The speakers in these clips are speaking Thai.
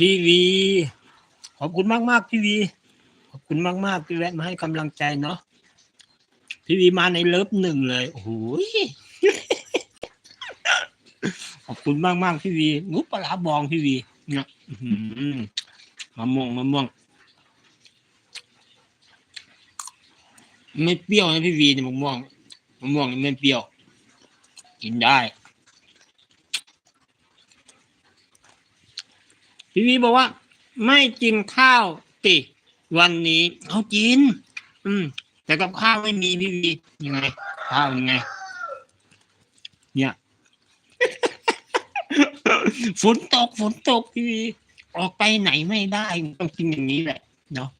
พี่วี ขอบคุณมากมากพี่วี ขอบคุณมากมากที่แวะมาให้กำลังใจเนาะพี่วีมาในเลิฟหนึ่งเลยโอ้โหขอบคุณมากมากพี่วีงูปลาร้าบองพี่วีเนี่ยมะม่วงมะม่วงไม่เปรี้ยวนะพี่วีเนี่ยมะม่วงมะม่วงนี่ไม่เปรี้ยว กินได้ พี่วีบอกว่า ไม่กินข้าวติวันนี้เขากิน อืม แต่กับข้าวไม่มีพี่วียังไง ข้าวยังไง เนี่ยฝนตกฝนตกพี่วีออกไปไหนไม่ได้ต้องกินอย่างนี้แหละเนาะ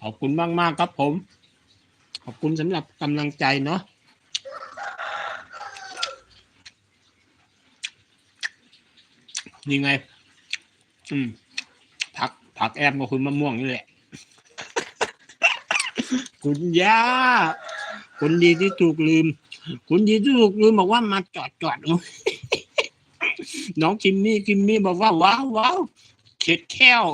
ขอบคุณมากมากครับผม ขอบคุณสำหรับกำลังใจเนาะ นี่ไง อืม ผัก ผักแอมกับคุณมะม่วงนี่แหละ คุณย่าคนดีที่ถูกลืม คุณดีที่ถูกลืมบอกว่ามาจอดจอดน้องคิมมี่คิมมี่บอกว่า ว้าวว้าวเข็ดแค้ว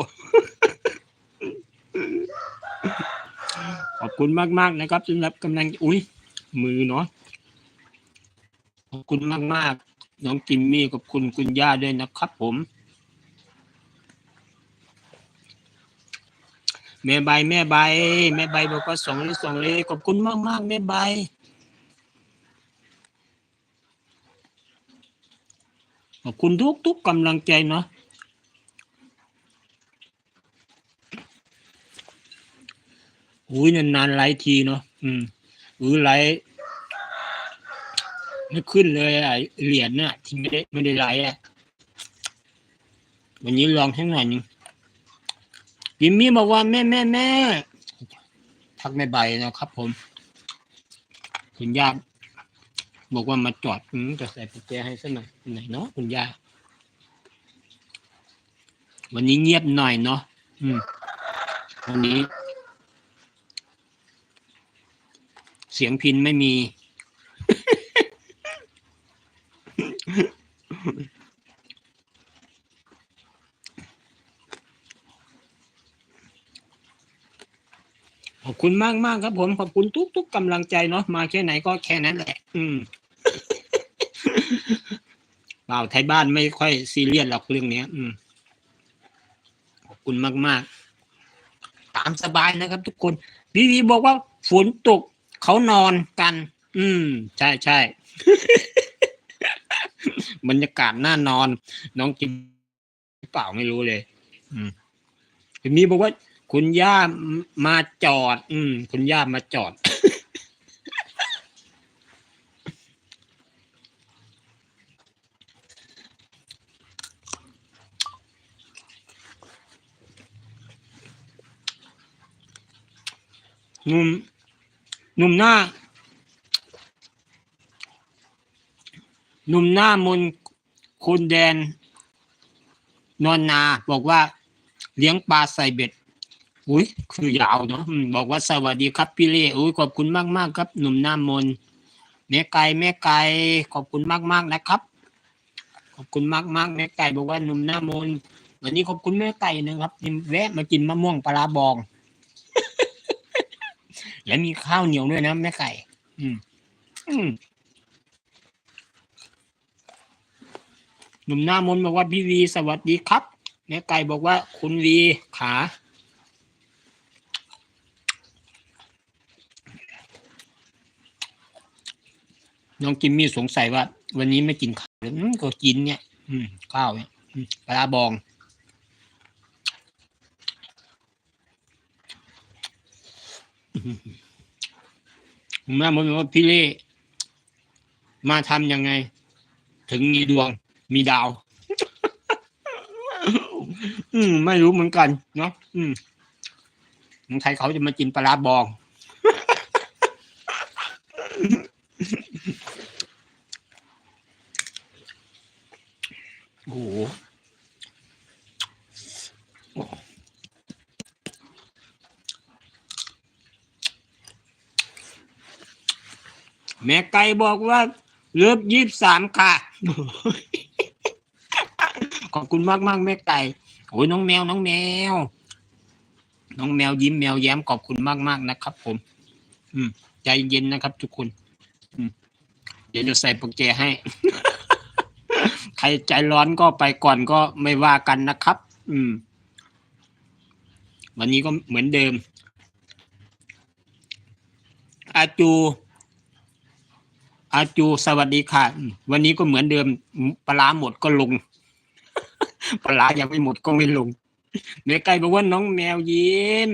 ขอบคุณมากมากนะครับสำหรับกำลัง อุ้ยมือเนาะขอบคุณมากมาก น้องจิมมี่ขอบคุณคุณย่าด้วยนะครับผม แม่ใบแม่ใบแม่ใบบอกว่าสองเลยสองเลยขอบคุณมากมากแม่ใบขอบคุณทุกทุกกำลังใจเนาะอุ้ยนานๆไลฟ์ทีเนาะอืมอุ้ยไลฟ์ ไม่ขึ้นเลยอะเหรียญน่ะที่ไม่ได้ไม่ได้ไลฟ์อะวันนี้ลองให้หน่อยนึงยิมมี่บอกว่าแม่แม่แม่ทักแม่ใบนะครับ ผมคุณย่าบอกว่ามาจอดอืมจะใส่กุญแจให้สักหน่อยไหนเนาะคุณย่าวันนี้เงียบหน่อยเนาะอืมวันนี้ เสียงพินไม่มี ขอบคุณมากมากครับ ผมขอบคุณทุกทุกๆกำลังใจเนาะมาแค่ไหนก็แค่นั้นแหละ อืมเปล่าไทยบ้านไม่ค่อยซีเรียสหรอกเรื่องเนี้ย อืมขอบคุณมากมากตามสบายนะครับ ทุกคนพี่วีบอกว่าฝนตกเขานอนกัน อืม ใช่ใช่ บรรยากาศน่านอน น้องกินเปล่าไม่รู้เลย อืมทีนี้บอกว่า คุณย่ามาจอด อืม คุณย่ามาจอดหนุ่มหนุ่มหน้า หนุ่มหน้ามนคุณแดน นอนนาบอกว่าเลี้ยงปลาใส่เบ็ด อุ้ยคือยาวเนาะบอกว่าสวัสดีครับพี่เล่อุ้ยขอบคุณมากมากครับ หนุ่มหน้ามนแม่ไก่แม่ไก่ขอบคุณมากมากนะครับ ขอบคุณมากมากแม่ไก่บอกว่าหนุ่มหน้ามนวันนี้ขอบคุณแม่ไก่นะครับแวะมากินมะม่วงปลาร้าบอง และมีข้าวเหนียวด้วยนะแม่ไก่ อืม อืม หนุ่มหน้ามนบอกว่าพี่วีสวัสดีครับแม่ไก่บอกว่าคุณวีขา น้องกิมมี่สงสัยว่า วันนี้ไม่กินข้าวเลยอืมก็กินเนี่ย อืมข้าวเนี่ยปลาบองผมแม่ผมบอกว่าพี่เล่มาทำยังไง ถึงมีดวง มีดาว อืม ไม่รู้เหมือนกันเนาะอืมใครเขาจะมากินปลาร้าบอง โอ้โหแม่ไก่บอกว่าเลิฟยี่สามค่ะ อบคุณมากมากๆแม่ไก่โอ้ยน้องแมวน้องแมว น้องแมวยิ้มแมวแย้มขอบคุณมากมากๆนะครับ ผม อืม ใจเย็นนะครับ ทุกคน อืม เดี๋ยวจะใส่โปรแกรให้ ใครใจร้อนก็ไปก่อนก็ไม่ว่ากันนะครับ อืม วันนี้ก็เหมือนเดิม อาจูอาจูสวัสดีค่ะ วันนี้ก็เหมือนเดิมปลาหมดก็ลง ปลาร้ายังไม่หมดก็ไม่ลงเมไก่บอกว่าน้องแมวยิ้ม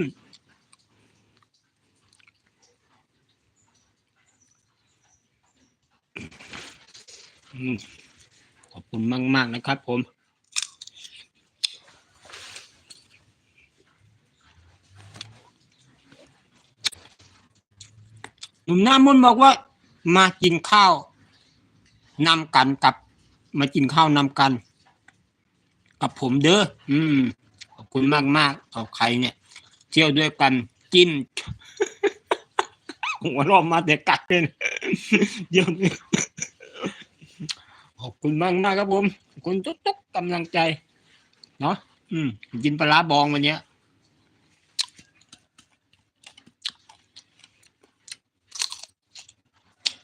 ขอบคุณมากๆนะครับผม หนุ่มหน้ามนบอกว่า มากินข้าวนำกันกับ มากินข้าวนำกัน กับผมเด้ออืม ขอบคุณมากมากๆเอาใครเนี่ย เที่ยวด้วยกันกินหัวเรอบมาแต่กัดเป็นเดี๋ยวนี้ขอบคุณมากมากๆครับผมขอบคุณทุกๆกำลังใจ เนาะอืม กินปลาร้าบองวันเนี้ย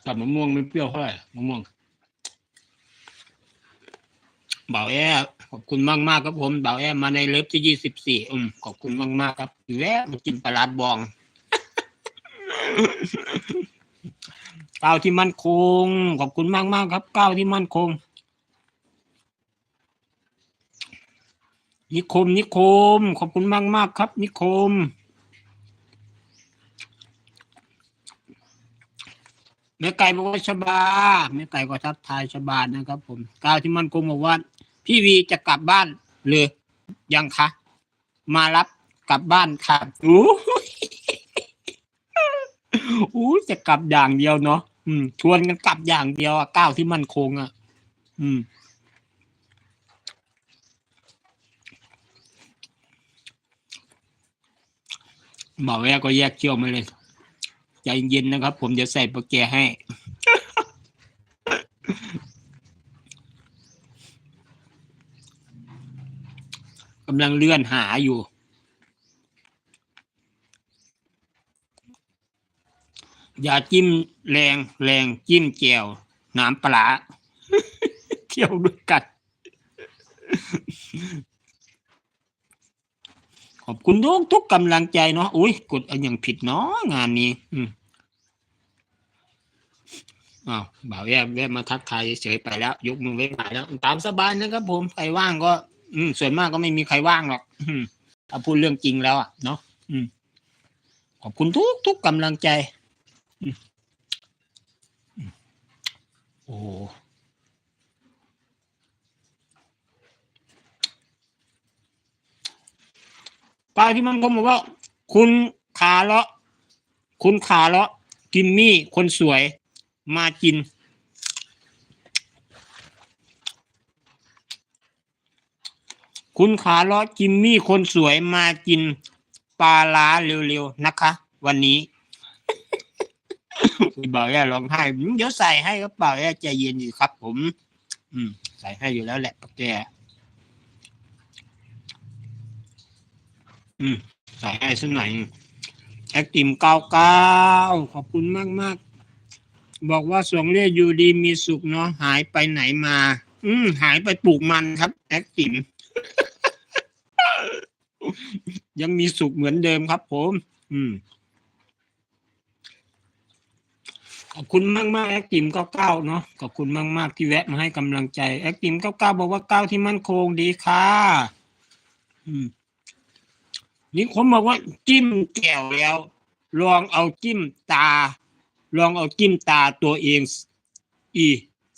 กับมะม่วงไม่เปรี้ยวเท่าไหร่มะม่วงบ่าวแอ ขอบคุณมากมากครับผมบ่าวแอมมาในเลิฟที่ยี่สิบสี่อืมขอบคุณมากมากครับแวะมากินปลาร้าบองก้าวที่มั่นคง ขอบคุณมากมากครับก้าวที่มั่นคง นิคม นิคม ขอบคุณมากมากครับ นิคม แม่ไก่บอกว่าชบาแม่ไก่ก็ทักทายชบานะครับ ผมก้าวที่มั่นคงบอกว่า พี่วีจะกลับบ้านเลยยังคะ มารับกลับบ้านค่ะอู้อู้จะกลับอย่างเดียวเนาะอืม ชวนกันกลับอย่างเดียวอะก้าวที่มันคงอะอืม บอกแวก็แยกเขี้ยวมาเลยใจเย็นนะครับ ผมจะใส่ปรแกให้ กำลังเลื่อนหาอยู่ อย่าจิ้มแรงแรงจิ้มแจวน้ำปลาเที่ยวด้วยกัน ขอบคุณทุกทุกกำลังใจเนาะอุ้ยกดอันอย่างผิดเนาะงานนี้ อืมอ้าวบ่าวแย่แวะมาทักทายเฉยๆไปแล้ว ยกมือไว้ไหวแล้ว ตามสบายนะครับผมใครว่างก็ อืมส่วนมากก็ไม่มีใครว่างหรอกอืมถ้าพูดเรื่องจริงแล้วอะเนาะอืม ขอบคุณทุกทุกกำลังใจอโอ้ป้าที่มันก็บอกว่า คุณขาเลาะ คุณขาเลาะกิมมี่คนสวย มากิน คุณขาเลาะจิมมี่คนสวยมากินปลาล้าเร็วๆนะคะ วันนี้บ่าวแย่ร้องไห้อืมเดี๋ยวใส่ให้ก็บ่าวแย่ใจเย็นอยู่ครับ ผม อืม ใส่ให้อยู่แล้วแหละปะแกอืม ใส่ให้สักหน่อยแอคติมเก้าเก้าขอบคุณมากมากๆบอกว่าสวงเรียอยู่ดีมีสุขเนาะหายไปไหนมา อืม หายไปปลูกมันครับ แอคติม ยังมีสุขเหมือนเดิมครับผม อืม ขอบคุณมากมากแอคติมเก้าเก้าเนาะ ขอบคุณมากมากที่แวะมาให้กำลังใจแอคติมเก้าเก้าบอกว่าเก้าที่มั่นคงดีค่ะอืมนี่ผมบอกว่าจิ้มแก้วแล้ว ลองเอาจิ้มตา ลองเอาจิ้มตาตัวเอง อี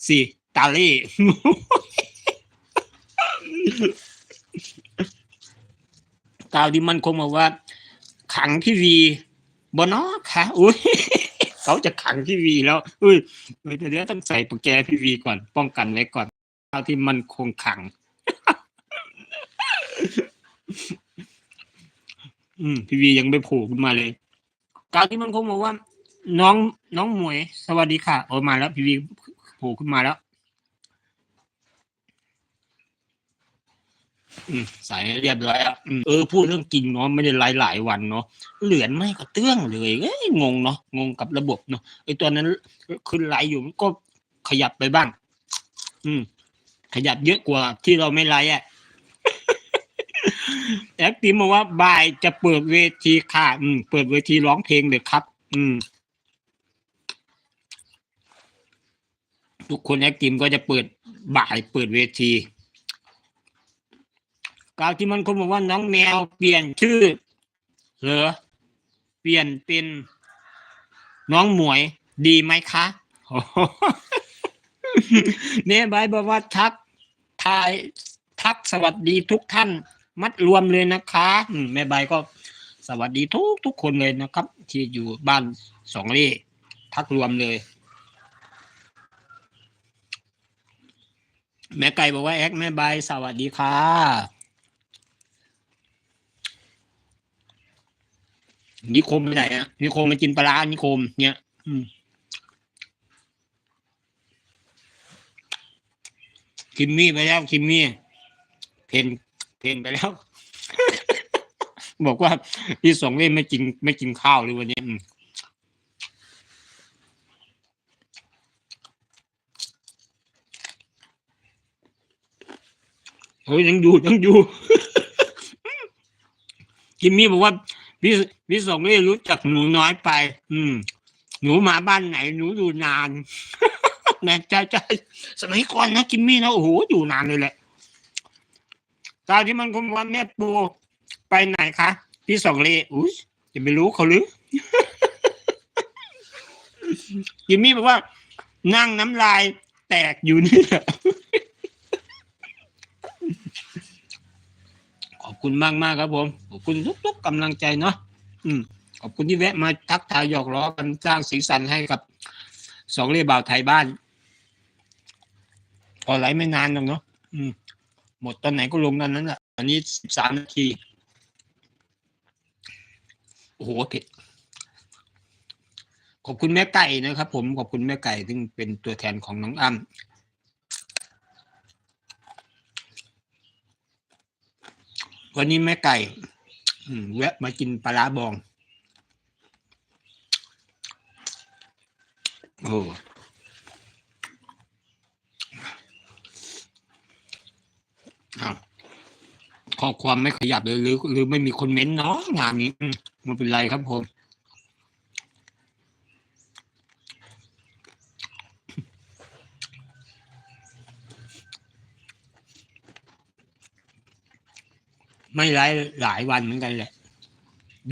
สิตาเล่ กาวที่มันคงบอกว่า ขังพี่วีบนอค่ะอุ้ยเขาจะขังพี่วีแล้วอุ้ยเฮ้ยเดี๋ยวต้องใส่ปรแกพี่วีก่อน ป้องกันไว้ก่อนกาวที่มันคงขัง อืมพี่วียังไม่โผล่ขึ้นมาเลยกาวที่มันคงบอกว่า น้องน้องหมวย สวัสดีค่ะโอ้มาแล้ว พี่วีโผล่ขึ้นมาแล้ว อืม ใส่เรียบร้อยอะเออพูดเรื่องกินเนาะไม่ได้หลายหลายวันเนาะเหลือนไม่ก็เตื้องเลยเอ้ยงงเนาะงงกับระบบเนาะไอ้ตัวนั้นขึ้นไลอยู่มันก็ขยับไปบ้าง อืม ขยับเยอะกว่าที่เราไม่ไลฟ์อะแอคทีมบอกว่าบ่ายจะเปิดเวทีค่ะ อืม เปิดเวทีร้องเพลงเลยครับ อืม ทุกคนแอคทีมก็จะเปิดบ่ายเปิดเวที กล่าวที่มันคนบอกว่าน้องแมวเปลี่ยนชื่อเหรอเปลี่ยนเป็นน้องหมวยดีไหมคะเน่บายบอกว่าทักทายทักสวัสดีทุกท่าน มัดรวมเลยนะคะแม่ใบก็สวัสดีทุกทุกคนเลยนะครับ ที่อยู่บ้านสองเล่ทักรวมเลย แม่ไก่บอกว่าแอคแม่ใบสวัสดีค่ะ นิคมไปไหนอะนิคมมากินปลาร้านิคมเนี่ยอืมคิมมี่ไปแล้วคิมมี่เพนเพนไปแล้ว บอกว่าพี่สองเล่นไม่กินไม่กินข้าวเลยวันนี้อืมโอ้ยยังอยู่ยังอยู่คิมมี่บอกว่า พี่พี่สองเล่รู้จักหนูน้อยไป อืม หนูมาบ้านไหน หนูอยู่นานนะใช่ใช่สมัยก่อนนะกิมมี่นะโอ้โหอยู่นานเลยแหละตอนที่มันคงว่าแม่ปูไปไหนคะพี่สองเล่อุ้ยจะไม่รู้เขาหรือกิมมี่บอกว่า นั่งน้ำลายแตกอยู่นี่แหละ ขอบ คุณมากมากครับผมขอบคุณทุกๆกำลังใจเนาะอืมขอบคุณที่แวะมาทักทายหยอกล้อกันสร้างสีสันให้กับสองเล่บ่าวไทยบ้านพอไหลไม่นานหรอกเนาะอืม หมดตอนไหนก็ลงตอนนั้นแหละอันนี้สิบสามนาทีโอ้โหเผ็ดขอบคุณแม่ไก่นะครับผมขอบคุณแม่ไก่ซึ่งเป็นตัวแทนของน้องอ้ำ วันนี้แม่ไก่แวะมากินปลาบอง โอ้ข้อความไม่ขยับเลยหรือ หรือไม่มีคนเม้นต์เนาะงานนี้ไมันเป็นไรครับผม ไม่ไลฟ์หลายวันเหมือนกันแหละ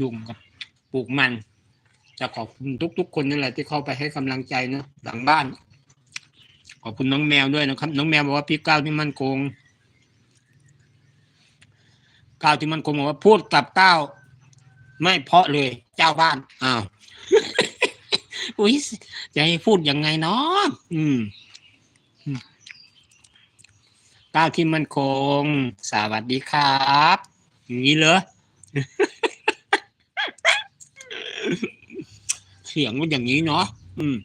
ยุ่งกับปลูกมันจะขอบคุณทุก ๆ คนนั่นแหละที่เข้าไปให้กำลังใจนะหลังบ้าน ขอบคุณน้องแมวด้วยนะครับ น้องแมวบอกว่าพี่ก้าวที่มั่นคงก้าวที่มั่นคงบอกว่าพูดกับก้าวไม่เพาะเลย เจ้าบ้านอ้าวอุ้ยจะให้พูดยังไงเนาะอืมอืมก้าวที่มั่นคง สวัสดีครับ อย่างนี้เหรอเสียงมันอย่างนี้เนาะอืม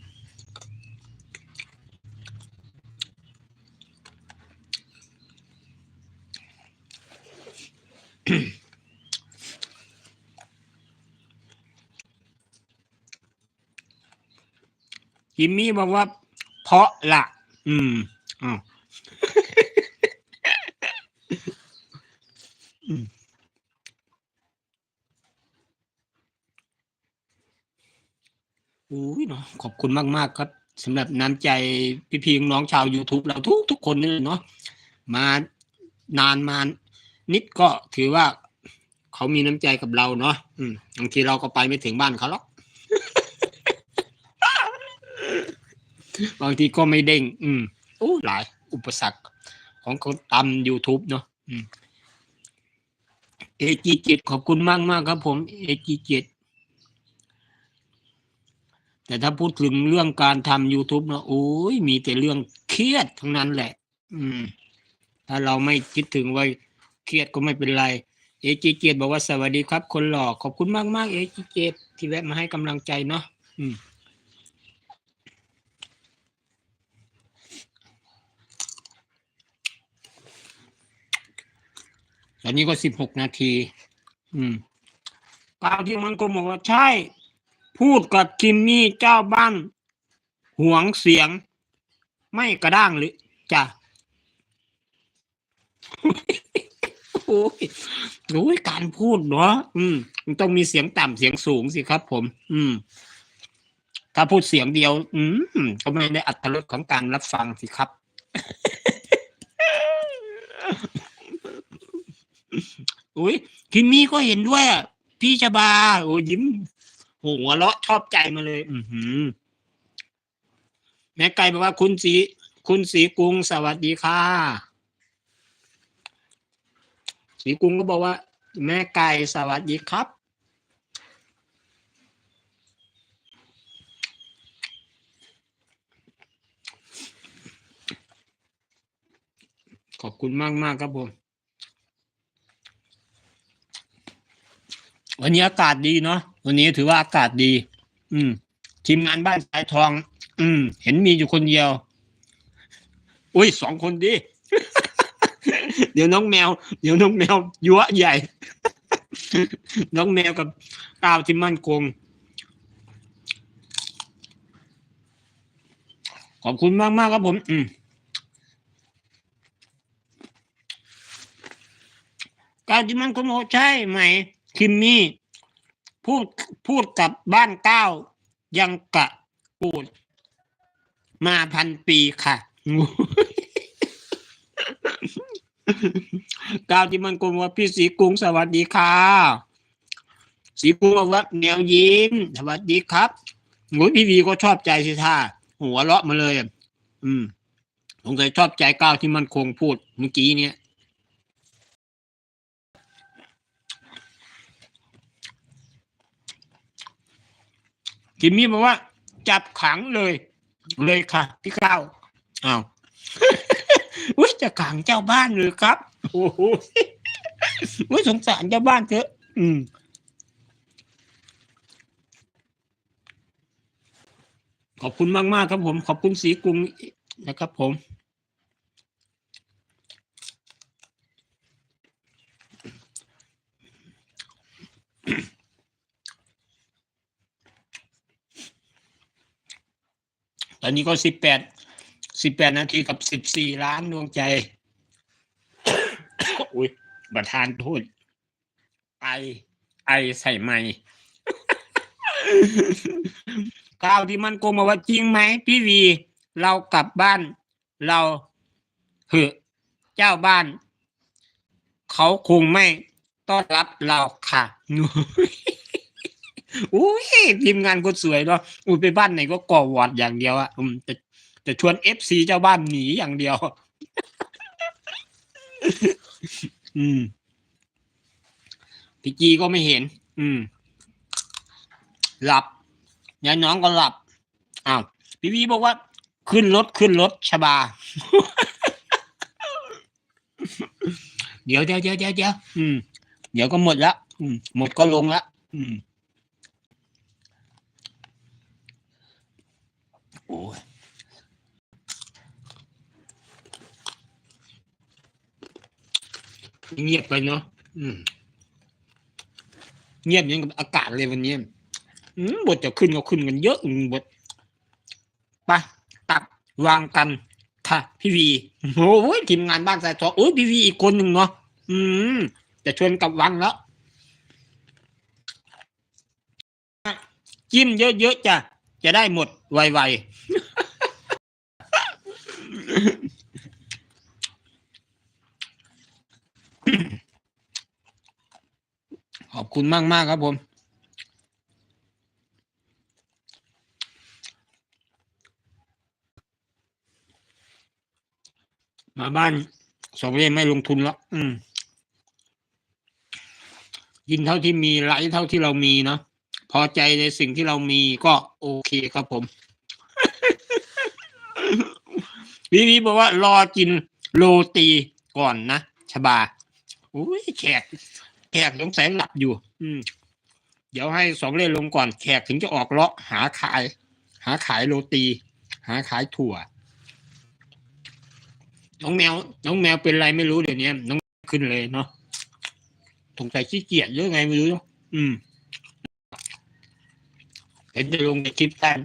จิมมี่บอกว่า เพราะละ อืมอ้าว อุ้ยเนาะขอบคุณมากๆครับสำหรับน้ำใจพี่ๆน้องชาว YouTube เราทุกทุกคนนี่เลยเนาะมานานมานิดก็ถือว่าเขามีน้ำใจกับเราเนาะอืมบางทีเราก็ไปไม่ถึงบ้านเขาหรอก บางทีก็ไม่เด้ง อืมโอ้หลาย อุปสรรคของคนตำ YouTube เนาะอืมเอจีเจ็ดขอบคุณมากมากครับผม เอจีเจ็ด แต่ถ้าพูดถึงเรื่องการทำ YouTube เนาะโอ้ยมีแต่เรื่องเครียดทั้งนั้นแหละ อืม ถ้าเราไม่คิดถึงไว่าเครียดก็ไม่เป็นไร เอจีเจ็ดบอกว่าสวัสดีครับ คนหล่อขอบคุณมากมากเอจีเจ็ดที่แวะมาให้กำลังใจเนาะอืมตอนนี้ก็สิบหกนาที อืมกลาวที่มันก็บอกว่าใช่ พูดกับคิมมี่เจ้าบ้านหวงเสียง ไม่กระด้างหรือจ้ะโอ้ยโอ้ยการพูดเนาะอืม มันต้องมีเสียงต่ำเสียงสูงสิครับ ผม อืม ถ้าพูดเสียงเดียว อืมก็ไม่ได้อัตรสของการรับฟังสิครับ อุ้ยคิมมี่ก็เห็นด้วย พี่ชบา โอ้ยิ้ม หัวเราะชอบใจมาเลย อือหือ แม่ไก่บอกว่าคุณสีคุณสีกรุงสวัสดีค่ะสีกรุงก็บอกว่า แม่ไก่สวัสดีครับขอบคุณมากมากๆครับผม วันนี้อากาศดีเนาะวันนี้ถือว่าอากาศดี อืม ทีมงานบ้านสายทอง อืม เห็นมีอยู่คนเดียว อุ้ยสองคนดิ เดี๋ยวน้องแมว เดี๋ยวน้องแมวยัวใหญ่ น้องแมวกับก้าวที่มั่นคงขอบคุณมากมากครับผม อืมการที่มันคงบอใช่ไหม คิมมี่พูดพูดกับบ้านเก้า ยังกะปูด มาพันปีค่ะกาวที่มันกลมว่าพี่สีกรุงสวัสดีค่ะ สีกรุงบอกว่าเหนียวยิ้ม สวัสดีครับโอ้ยพี่วีก็ชอบใจสิท่าหัวเราะมาเลยอะอืมผมเคยชอบใจก้าวที่มันคงพูดเมื่อกี้เนี้ย จิมมี่บอกว่า จับขังเลย เลยค่ะ พี่ก้าวอ้าวอุ้ยจะขังเจ้าบ้านเลยครับโอ้โหอุ้ยสงสารเจ้าบ้านเถอะอืมขอบคุณมากมากๆครับผม ขอบคุณสีกรุงนะครับผม นนี้ก็สิบแปดสิบแปดนาทีกับสิบสี่ล้านดวงใจ อุ้ยประธานโทษไอไอใส่ไม่ก้าวที่มันโกงมาว่าจริงไหมพี่วี เรากลับบ้าน เราเหอะเจ้าบ้าน เขาคงไม่ต้อนรับเราค่ะ อุ้ยทีมงานคนสวยเนาะอุ้ยไปบ้านไหนก็ก่อวอดอย่างเดียวอะอืมแต่แต่ชวนเอฟซีเจ้าบ้านหนีอย่างเดียว อืมพี่จีก็ไม่เห็น อืม หลับยายน้องก็หลับอ้าวพี่วีบอกว่า ขึ้นรถขึ้นรถชบา เดี๋ยวเดี๋ยวเดี๋ยวเดี๋ยวเดี๋ยวอืม เดี๋ยวก็หมดละอืม หมดก็ลงละอืม โอ้ยเงียบไปเนาะอืมเงียบยังกับอากาศเลยวันนี้อืมบทจะขึ้นก็ขึ้นกันเยอะบทไปตัดวางกันค่ะ พี่วีโอ้ยทีมงานบ้านสายทอโอ้ยพี่วีอีกคนหนึ่งเนาะอืมจะชวนกับวังแล้วจิ้มเยอะๆจ้ะ จะได้หมดไวๆ ขอบคุณมากมากๆครับผม มาบ้านสองเล่มไม่ลงทุนแล้วอืมยินเท่าที่มีไลฟ์เท่าที่เรามีเนาะพ อใจในสิ่งที่เรามีก็โอเคครับผมวีวีบอกว่ารอกินโรตีก่อนนะชบาอุ้ยแขกแขกสงสัยหลับอยู่ อืม เดี๋ยวให้สองเล่นลงก่อนแขกถึงจะออกเลาะหาขาย หาขายโรตี หาขายถั่ว น้องแมว น้องแมวเป็นไรไม่รู้เดี๋ยวนี้น้องขึ้นเลยเนาะสงสัยขี้เกียจหรือไงไม่รู้เนอะอืม เห็นจะลงในคลิปแต้ม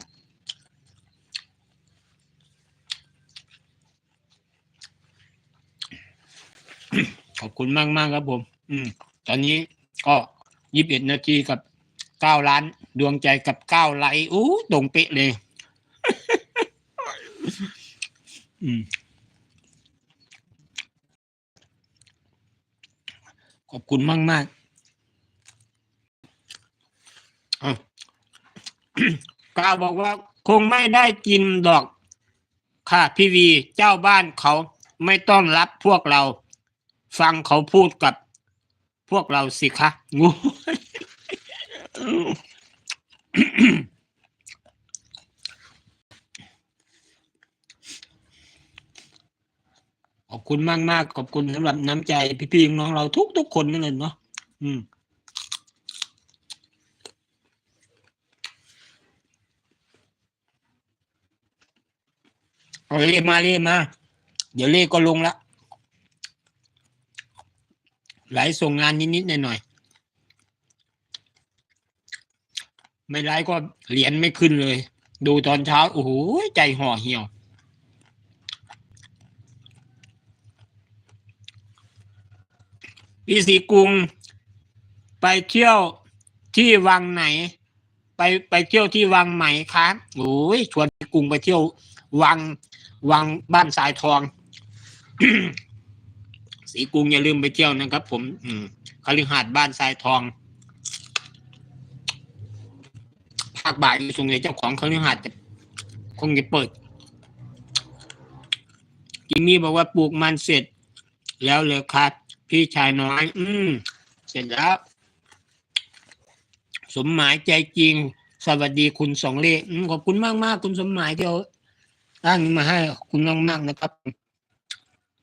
ขอบคุณมากมากๆครับผม อืม ตอนนี้ก็ยี่สิบเอ็ดนาทีกับเก้าล้าน ดวงใจกับเก้าไลค์อู้ตรงเป๊ะเลย อืมขอบคุณมากมากๆอ้า วก้าวบอกว่าคงไม่ได้กินดอก ค่ะพี่วีเจ้าบ้านเขาไม่ต้องรับพวกเรา ฟังเขาพูดกับพวกเราสิคะงูขอบคุณมากมากๆขอบคุณสำหรับน้ำใจพี่ๆน้องเราทุกทุกๆคนนั่นเลยเนาะอืม เอาเล่มาเล่มา เดี๋ยวเล่ก็ลงละไหลฟ์ส่งงานนิดๆหน่อยๆไม่ไลฟ์ก็เหรียญไม่ขึ้นเลย ดูตอนเช้า โอ้โห ใจห่อเหี่ยว พี่สีกุง ไปเที่ยวที่วังไหน ไปไปเที่ยวที่วังไหมคะโอ้ยชวนกุงไปเที่ยววัง วังบ้านสายทอง สีกรุงอย่าลืมไปเที่ยวนะครับ ผม อืมคฤหาสน์บ้านทรายทอง ภาคบ่ายส่วนใหญ่เจ้าของคฤหาสน์จะคงจะเปิดกิมมี่บอกว่าปลูกมันเสร็จ แล้วเลยครับพี่ชายน้อย อืม เสร็จแล้ว สมหมายใจจริง สวัสดีคุณสองเล่ขอบคุณมากมากคุณสมหมายที่เอา ร่างนี้มาให้คุณมากมากๆนะครับ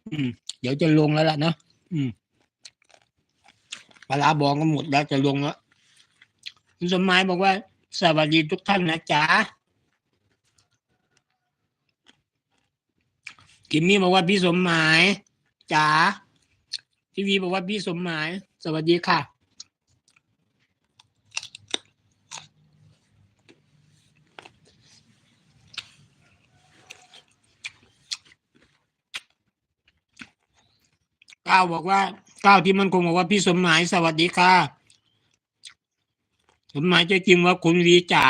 อืม เดี๋ยวจะลงแล้วล่ะเนาะอืมปลาบองก็หมดแล้วจะลงแล้วคุณสมหมายบอกว่า สวัสดีทุกท่านนะจ๊ะกิมมี่บอกว่าพี่สมหมายจ๋าทีวีบอกว่าพี่สมหมาย สวัสดีค่ะ ก้าวบอกว่าก้าวที่มันคงบอกว่าพี่สมหมายสวัสดีค่ะ สมหมายจะจริงว่าคุณวีจ๋า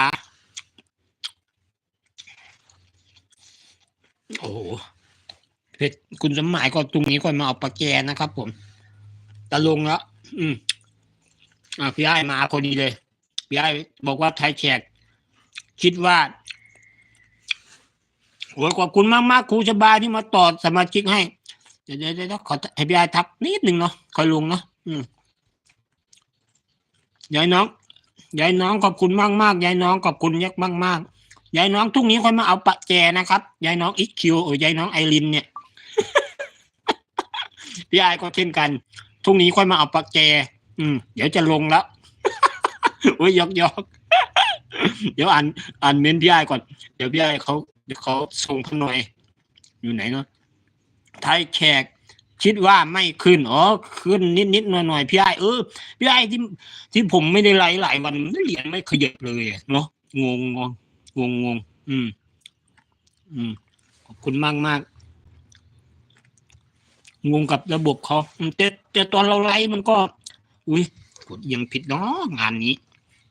โอ้โหเพชรคุณสมหมายก็ตรงนี้ก่อนมาเอาปากแกนะครับ ผมตะลงแล้วอืมอ่าพี่ไอ้มาคนนี้เลยพี่ไอ้บอกว่าไทยแขกคิดว่าโอ้ยขอบคุณมากๆครูชบาที่มาต่อสมาชิกให้ เดี๋ยวเดี๋ยวเดี๋ยวขอให้พี่ไอทักนิดหนึ่งเนาะคอยลงเนาะอืมยายน้องยายน้องขอบคุณมากมากยายน้องขอบคุณยักมากมากยายน้องทุกนี้ค่อยมาเอาปะแจนะครับยายน้องอีคิวโอ้ยายน้องไอรินเนี่ยพี่ไอก็เช่นกันทุกนี้ค่อยมาเอาปะแจ อืม เดี๋ยวจะลงแล้วโอ้ยยอกยอกเดี๋ยวอ่านอ่านเมนพี่ไอก่อน เดี๋ยวพี่ไอเขาเดี๋ยวเขาส่งเขาหน่อย อยู่ไหนเนาะ ไทยแขกคิดว่าไม่ขึ้น อ๋อ ขึ้นนิดนิดหน่อยหน่อยพี่ไอ้เออ พี่ไอ้ที่ที่ผมไม่ได้ไลฟ์หลายวันเหรียญไม่ขยับเลยเนาะงงงงงงงอืม อืม ขอบคุณมากมากงงกับระบบเขาแต่แต่ตอนเราไลฟ์มันก็ อุ้ยกดยังผิดเนาะงานนี้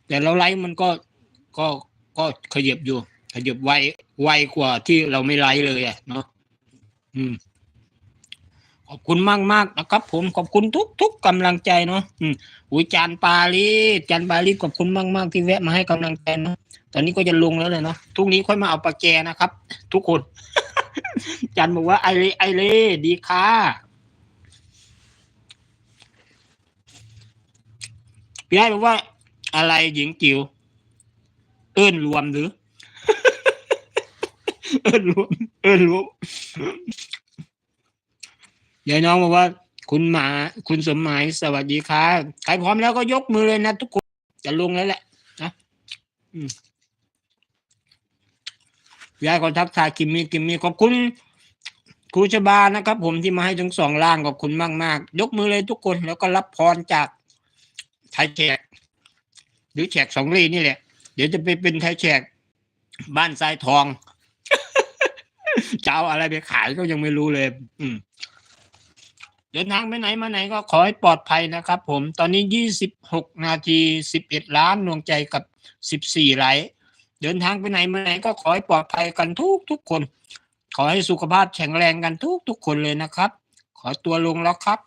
แต่เราไลฟ์มันก็ก็ก็ขยับอยู่ขยับไวไวกว่าที่เราไม่ไลฟ์เลยอะเนาะอืม ขอบคุณมากมากนะครับ ผมขอบคุณทุกทุกกำลังใจเนาะอืมอุ้ยจานปาลีจานปาลีขอบคุณมากมากที่แวะมาให้กำลังใจเนาะตอนนี้ก็จะลงแล้วเลยเนาะทุกนี้ค่อยมาเอาปาแกนะครับ ทุกคน จันบอกว่าไอเลไอเลดีค่ะพี่ไอ้บอกว่า อะไรหญิงจิ๋วเอิ้นรวมหรือ เอิ้นรวม เอิ้นรวม ยายน้องบอกว่า คุณหมาคุณสมหมายสวัสดีค่ะใครพร้อมแล้วก็ยกมือเลยนะทุกคนจะลงแล้วแหละนะยายขอทักทายกิมมี่กิมมี่ขอบคุณครูชบานะครับ ผมที่มาให้ทั้งสองร่างขอบคุณมากมากๆยกมือเลยทุกคนแล้วก็รับพรจากไทยแขกหรือแขกสองลีนี่แหละ เดี๋ยวจะไปเป็นไทยแขกบ้านทรายทองจะเอาอะไรไปขายก็ยังไม่รู้เลย อืม เดินทางไปไหนมาไหนก็ขอให้ปลอดภัยนะครับ ผมตอนนี้ยี่สิบหกนาทีสิบเอ็ดล้านดวงใจกับสิบสี่ไลค์เดินทางไปไหนมาไหนก็ขอให้ปลอดภัยกันทุกทุกคน ขอให้สุขภาพแข็งแรงกันทุกทุกคนเลยนะครับ ขอตัวลงแล้วครับ